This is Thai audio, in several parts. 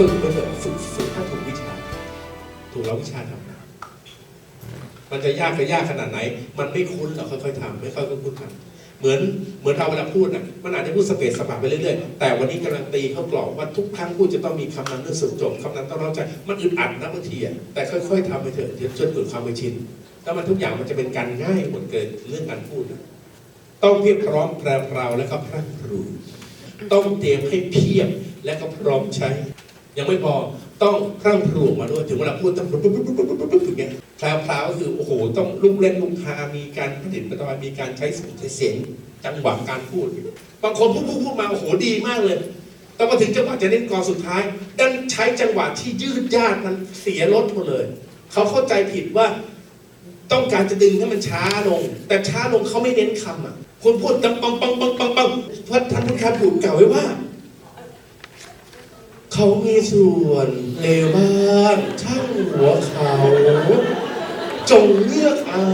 ฝึกไปเถอะฝึกฝึกถ้าถูกวิชา ถูกเราวิชาทำมันจะยากก็ยากขนาดไหน มันไม่คุ้นเราค่อยๆทำไม่ค่อยๆคุ้นทำเหมือนเหมือนเราเวลาพูดน่ะมันอาจจะพูดสเปซสปะไปเรื่อยๆ แต่วันนี้กำลังตีเข้ากรอบว่าทุกครั้งพูดจะต้องมีคำนั้นเรื่องสุดจบคำนั้นต้องเข้าใจมันอึดอัดนะบางทีอะแต่ค่อยๆทำไปเถอะจนเกิดความเคยชินแล้วมันทุกอย่างมันจะเป็นการง่ายหมดเกินเรื่องการพูดนะต้องเพียบพร้อมแปรเปราและก็พรั่งพรูต้องเตรียมให้เพียบและก็พร้อมใช้ ยังไม่พอต้องพรั่งพรูออกมาด้วยถึงเวลาพูดต้องปุ๊บปุ๊บปุ๊บปุ๊บปุ๊บปุ๊บอย่างเงี้ยแพรวพราวก็คือโอ้โห ต้องลุกเล่นลุกฮามีการผลิตประตอยมีการใช้เสียงใช้เสียงจังหวะการพูด บางคนพูดพูดพูดมาโอ้โหดีมากเลย แต่พอถึงจังหวะจะเล่นกอสุดท้าย ดันใช้จังหวะที่ยืดยาดมันเสียลดหมดเลย เขาเข้าใจผิดว่าต้องการจะดึงให้มันช้าลง แต่ช้าลงเขาไม่เน้นคำอะคนพูดตังปังปังปังปังปังเพราะท่านพุทธคาผูดกล่าวไว้ว่า เขามีส่วนเลวบ้างช่างหัวเขา จงเลือกเอา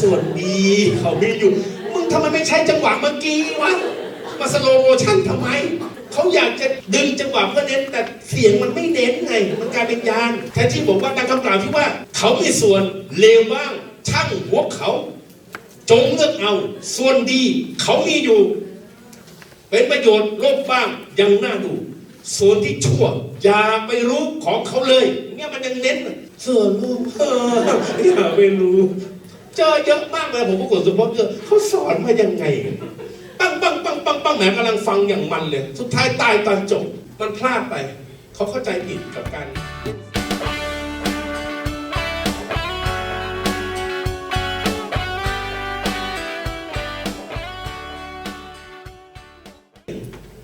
ส่วนดี เขามีอยู่ มึงทำไมไม่ใช้จังหวะเมื่อกี้วะ มาสโลโมชั่นทำไม เขาอยากจะดึงจังหวะเพื่อเน้น แต่เสียงมันไม่เน้นไง มันกลายเป็นยานแทนที่บอกว่าตามคำกล่าวที่ว่า เขามีส่วนเลวบ้างช่างหัวเขา จงเลือกเอา ส่วนดี เขามีอยู่ เป็นประโยชน์โลกบ้างยังน่าดู ส่วนที่ชั่ว อย่าไปรู้ของเขาเลย เนี่ยมันยังเน้นส่วนลูกเอออย่าไปรู้ เจอเยอะมากเลยผมประกวดสุพจน์เยอะเขาสอนมายังไงปังปังปังปังปังแหมกำลังฟังอย่างมันเลย สุดท้ายตายตอนจบมันพลาดไป เขาเข้าใจผิดกับการเล่น